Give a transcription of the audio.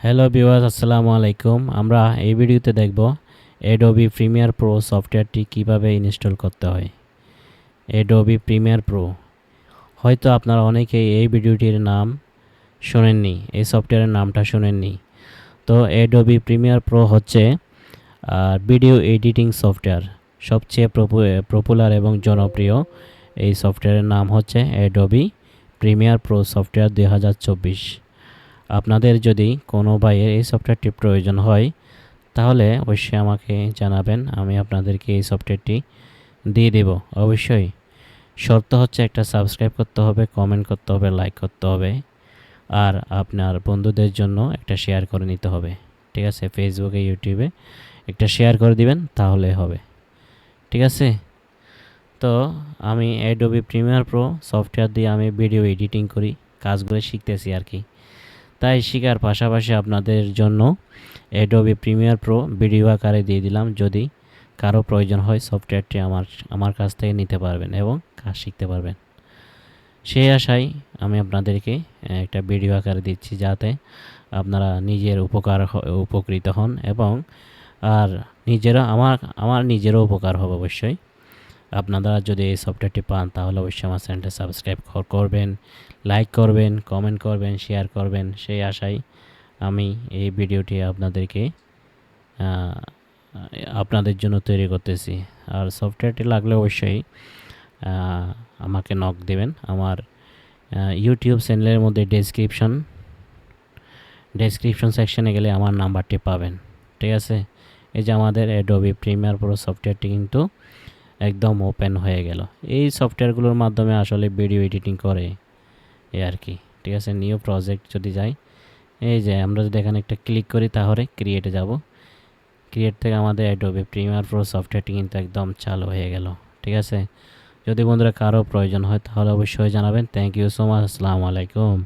Hello viewers আসসালামু আলাইকুম আমরা এই ভিডিওতে দেখব এডোবি প্রিমিয়ার প্রো সফটওয়্যারটি কীভাবে ইনস্টল করতে হয় এডোবি প্রিমিয়ার প্রো হয়তো আপনারা অনেকেই এই ভিডিওটির নাম শোনেননি এই সফটওয়্যারের নামটা শোনেননি তো এডোবি প্রিমিয়ার প্রো হচ্ছে ভিডিও এডিটিং সফটওয়্যার সবচেয়ে পপুলার এবং জনপ্রিয় এই সফটওয়্যারের নাম হচ্ছে এডোবি প্রিমিয়ার প্রো সফটওয়্যার দুই হাজার চব্বিশ। আপনাদের যদি কোনো ভাইয়ের এই সফটওয়্যারটি প্রয়োজন হয়, তাহলে অবশ্যই আমাকে জানাবেন, আমি আপনাদেরকে এই সফটওয়্যারটি দিয়ে দেব। অবশ্যই শর্ত হচ্ছে একটা সাবস্ক্রাইব করতে হবে, কমেন্ট করতে হবে, লাইক করতে হবে, আর আপনার বন্ধুদের জন্য একটা শেয়ার করে নিতে হবে। ঠিক আছে? ফেসবুকে ইউটিউবে একটা শেয়ার করে দিবেন, তাহলে হবে। ঠিক আছে? তো আমি অ্যাডোবি প্রিমিয়ার প্রো সফটওয়্যার দিয়ে আমি ভিডিও এডিটিং করি, কাজগুলো শিখতেছি আর কি। তাই শিকার পাশাপাশি আপনাদের জন্য অ্যাডোবি প্রিমিয়ার প্রো ভিডিও আকারে দিয়ে দিলাম যদি কারও প্রয়োজন হয় সফটওয়্যারটি আমার আমার কাছ থেকে নিতে পারবেন এবং কাজ শিখতে পারবেন। সেই আশায় আমি আপনাদেরকে একটা ভিডিও আকারে দিচ্ছি যাতে আপনারা নিজের উপকার উপকৃত হন এবং আর নিজেরা আমার আমার নিজেরও উপকার হবে অবশ্যই। আপনারা যদি এই সফটওয়্যারটি পান, তাহলে অবশ্যই আমার চ্যানেলটা সাবস্ক্রাইব করবেন লাইক করবেন কমেন্ট করবেন শেয়ার করবেন, সেই আশায় আমি এই ভিডিওটি আপনাদেরকে আপনাদের জন্য তৈরি করতেছি। আর সফটওয়্যারটি লাগলে অবশ্যই আমাকে নক দেবেন। আমার ইউটিউব চ্যানেলের মধ্যে ডেসক্রিপশন ডেসক্রিপশন সেকশনে গেলে আমার নাম্বারটি পাবেন। ঠিক আছে? এই যে আমাদের অ্যাডোবি প্রিমিয়ার প্রো সফটওয়্যারটি কিন্তু একদম ওপেন হয়ে গেল। এই সফটওয়্যারগুলোর মাধ্যমে আসলে ভিডিও এডিটিং করে এই আর কি। ঠিক আছে নিউ প্রজেক্ট যদি যাই, এই যে আমরা যদি এখানে একটা ক্লিক করি তাহলে ক্রিয়েটে যাব। ক্রিয়েট থেকে আমাদের অ্যাডোবি প্রিমিয়ার প্রো সফটওয়্যারটি কিন্তু একদম চালু হয়ে গেল। ঠিক আছে? যদি বন্ধুরা কারও প্রয়োজন হয় তাহলে অবশ্যই জানাবেন। থ্যাংক ইউ সো মাচ আসসালামু আলাইকুম।